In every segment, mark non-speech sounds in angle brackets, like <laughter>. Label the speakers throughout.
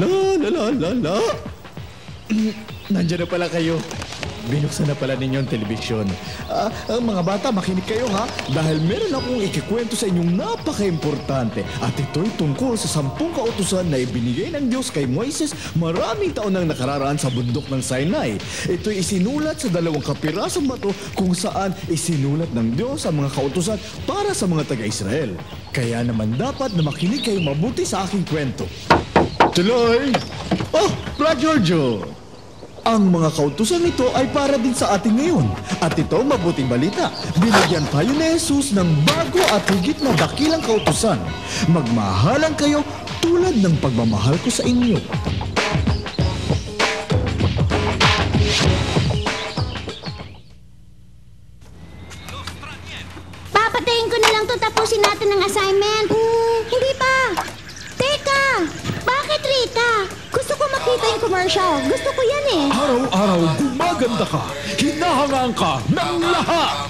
Speaker 1: La la la la la. Nandiyan na pala kayo. Binuksan na pala ninyo ang telebisyon. Ah, ang mga bata, makinig kayo ha. Dahil meron akong ikikwento sa inyong napaka-importante. At ito'y tungkol sa sampung kautusan na ibinigay ng Diyos kay Moises maraming taon nang nakararaan sa bundok ng Sinai. Ito'y isinulat sa dalawang kapirasong bato kung saan isinulat ng Diyos ang mga kautusan para sa mga taga-Israel. Kaya naman dapat na makinig kayo mabuti sa aking kwento. Tuloy! Oh, Brad Giorgio! Ang mga kautusan nito ay para din sa atin ngayon. At ito mabuting balita. Binigyan tayo ni Jesus ng bago at higit na dakilang kautusan. Magmahalan kayo tulad ng pagmamahal ko sa inyo.
Speaker 2: Papatayin ko na lang to tapusin natin ang assignment. Mm, hindi pa. Teka, bakit Rita? Gusto ko commercial. Gusto ko yan eh.
Speaker 3: Araw-araw gumaganda ka, hinahangaan ka ng lahat.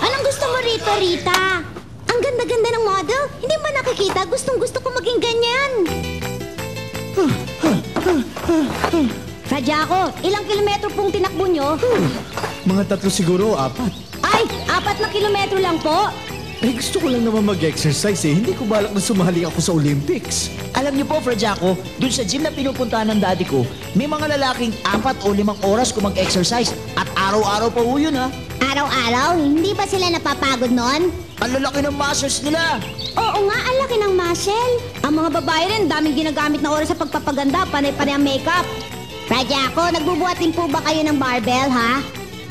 Speaker 2: Anong gusto mo rito, Rita? Ang ganda-ganda ng model. Hindi ba nakikita? Gustong gusto ko maging ganyan. Radyako, ilang kilometro pong tinakbo nyo?
Speaker 1: Mga tatlo siguro, apat.
Speaker 2: Ay, apat na kilometro lang po.
Speaker 1: Eh, gusto ko lang naman mag-exercise eh. Hindi ko balak na sumali ako sa Olympics.
Speaker 4: Alam niyo po, Fred Jaco, dun sa gym na pinupuntahan ng daddy ko, may mga lalaking apat o limang oras ko mag-exercise at araw-araw pa ho yun ha.
Speaker 2: Araw-araw, hindi ba sila napapagod nun?
Speaker 4: Ang lalaki ng muscles nila.
Speaker 2: Oo nga, ang laki ng muscle. Ang mga babae rin, daming ginagamit na oras sa pagpapaganda, panay-panay ang makeup. Ako, nagbubuhat din po ba kayo ng barbell, ha?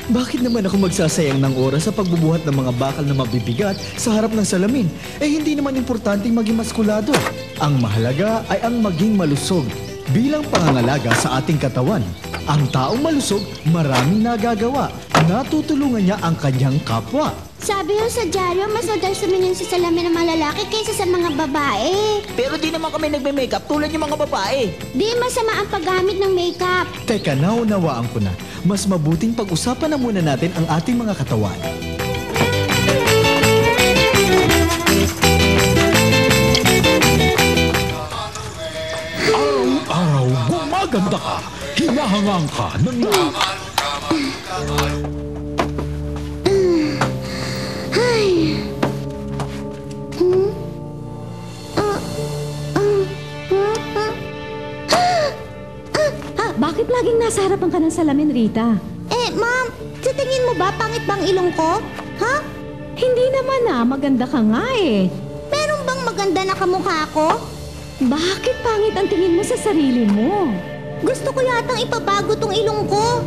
Speaker 1: Bakit naman ako magsasayang ng oras sa pagbubuhat ng mga bakal na mabibigat sa harap ng salamin? Eh hindi naman importanteng maging maskulado. Ang mahalaga ay ang maging malusog bilang pangangalaga sa ating katawan. Ang taong malusog, maraming nagagawa. Natutulungan niya ang kanyang kapwa.
Speaker 2: Sabi ho sa dyaryo, mas madalas sumingin sa salamin ng mga lalaki kaysa sa mga babae.
Speaker 4: Pero di naman kami nagme-makeup tulad yung mga babae.
Speaker 2: Di masama ang paggamit ng makeup.
Speaker 1: Teka, naunawaan ko na. Mas mabuting pag-usapan na muna natin ang ating mga katawan.
Speaker 3: Araw-araw gumaganda ka, hinahangaan ka ng
Speaker 5: bakit laging nasa harapan ka ng salamin, Rita?
Speaker 2: Eh, ma'am, sa tingin mo ba pangit bang ilong ko? Ha?
Speaker 5: Hindi naman ah, maganda ka nga eh.
Speaker 2: Meron bang maganda na kamukha ko?
Speaker 5: Bakit pangit ang tingin mo sa sarili mo?
Speaker 2: Gusto ko yatang ipabago tong ilong ko.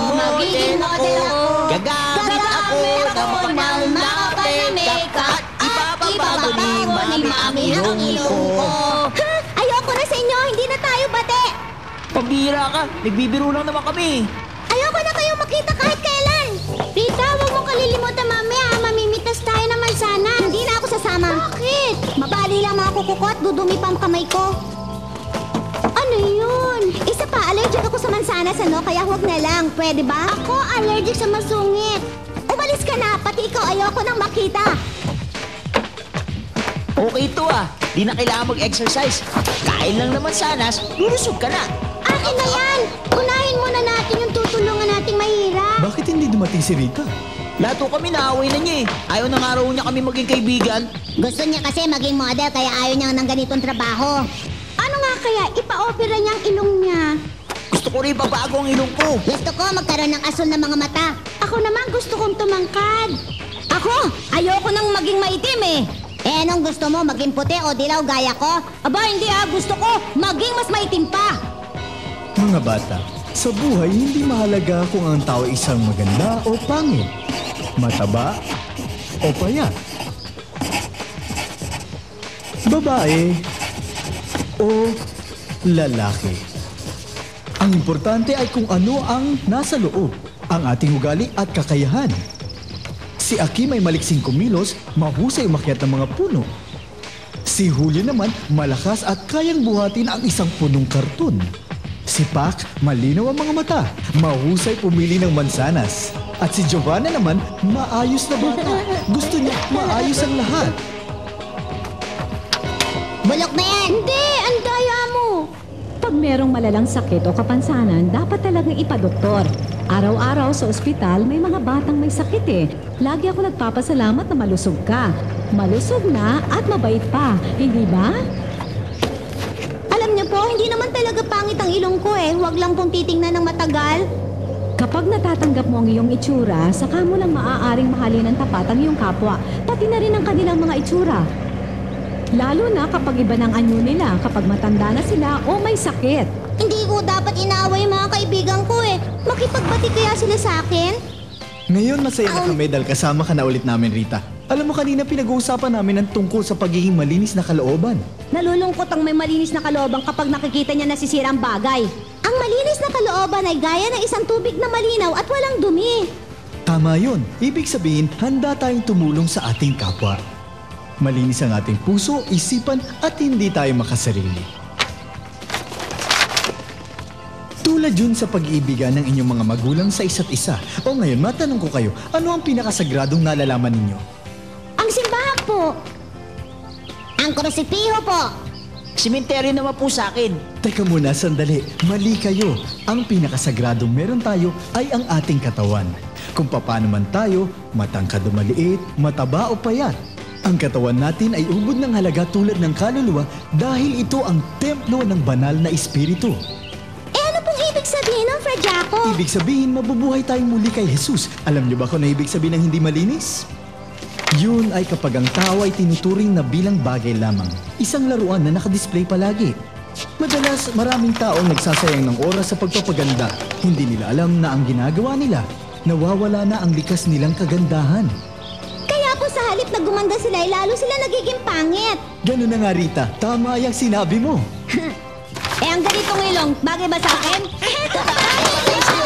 Speaker 4: Magiging model ako. Gagamit ako ng mga makeup at ipapabago ni mami ang ilong ko. <laughs>
Speaker 2: Ayoko na sa inyo, hindi na tayo bate.
Speaker 4: Pambira ka, nagbibiro lang naman kami.
Speaker 2: Ayoko na kayong makita kahit kailan. Rita, huwag mong kalilimutan mamaya. Mamimitas tayo ng mansanan. Hindi na ako sasama. Bakit? Mabali lang mga kuko ko at dudumi pa ang kamay ko. Ano yun? Isa allergic ako sa mansanas, ano? Kaya huwag na lang. Pwede ba? Ako, allergic sa masungit. Umalis ka na, pati ikaw ayoko nang makita.
Speaker 4: Okay to ah, di na kailangan mag-exercise. Kain lang naman sanas, lulusog ka na.
Speaker 2: Akin na yan! Unahin muna natin yung tutulungan nating mahirap.
Speaker 1: Bakit hindi dumating si Rita?
Speaker 4: Lato kami naaway na niya eh. Ayaw na nga raw niya kami maging kaibigan.
Speaker 2: Gusto niya kasi maging model kaya ayaw niya ng ganitong trabaho. Ano nga kaya ipa-opera niya ang ilong niya?
Speaker 4: Gusto ko rin babago ang ilong ko.
Speaker 2: Gusto ko magkaroon ng asul na mga mata. Ako naman gusto kong tumangkad. Ako, ayoko nang maging maitim eh. Eh, anong gusto mo? Maging puti o dilaw gaya ko? Aba, hindi ah. Gusto ko maging mas maitim pa.
Speaker 1: Mga bata, sa buhay hindi mahalaga kung ang tao ay isang maganda o pangit, mataba o payat, babae o lalaki. Ang importante ay kung ano ang nasa loob, ang ating ugali at kakayahan. Si Aki may maliksing kumilos, mahusay umakyat ng mga puno. Si Julio naman malakas at kayang buhatin ang isang punong karton. Si Pac, malinaw ang mga mata. Mahusay pumili ng mansanas. At si Giovanna naman, maayos na bata. Gusto niya maayos ang lahat.
Speaker 2: Bulok na yan! Hindi! Ang mo!
Speaker 5: Pag merong malalang sakit o kapansanan, dapat talagang ipadoktor. Araw-araw sa ospital, may mga batang may sakit eh. Lagi ako nagpapasalamat na malusog ka. Malusog na at mabait pa, hindi ba?
Speaker 2: Alam niyo po, hindi naman talaga pangit ang ilong ko eh. Huwag lang pong titingnan ng matagal.
Speaker 5: Kapag natatanggap mo ang iyong itsura, saka mo lang maaaring mahalin ng tapat ang iyong kapwa, pati na rin ang kanilang mga itsura. Lalo na kapag iba ng anyo nila, kapag matanda na sila o may sakit.
Speaker 2: Hindi ko dapat inaaway yung mga kaibigan ko eh. Makipagbati kaya sila sa akin?
Speaker 1: Ngayon masaya na kami dahil kasama ka na ulit namin, Rita. Alam mo kanina pinag-uusapan namin ang tungkol sa pagiging malinis na kalooban.
Speaker 2: Nalulungkot ang may malinis na kalooban kapag nakikita niya nasisira ang bagay. Ang malinis na kalooban ay gaya ng isang tubig na malinaw at walang dumi.
Speaker 1: Tama yun. Ibig sabihin, handa tayong tumulong sa ating kapwa. Malinis ang ating puso, isipan at hindi tayo makasarili. Tulad yun sa pag-iibigan ng inyong mga magulang sa isa't isa. O ngayon, matanong ko kayo, ano ang pinakasagradong nalalaman ninyo?
Speaker 2: Ang simbahan po. Ang krusipiho po.
Speaker 4: Simenteryo naman po sa akin.
Speaker 1: Teka muna, sandali. Mali kayo. Ang pinakasagradong meron tayo ay ang ating katawan. Kung paano man tayo, matangkad o maliit, mataba o payat. Ang katawan natin ay ubod ng halaga tulad ng kaluluwa dahil ito ang templo ng banal na espiritu.
Speaker 2: Eh ano pong ibig sabihin ng Fred Jaco?
Speaker 1: Ibig sabihin, mabubuhay tayong muli kay Jesus. Alam niyo ba kung ano ibig sabihin ng hindi malinis? Yun ay kapag ang tao ay tinuturing na bilang bagay lamang. Isang laruan na nakadisplay palagi. Madalas, maraming tao nagsasayang ng oras sa pagpapaganda. Hindi nila alam na ang ginagawa nila, nawawala na ang likas nilang kagandahan.
Speaker 2: Po sa halip na gumanda sila, ay lalo sila nagiging pangit.
Speaker 1: Ganun na nga Rita, tama yung sinabi mo. <laughs>
Speaker 2: Eh ang ganitong ilong, bagay ba sa akin? <laughs>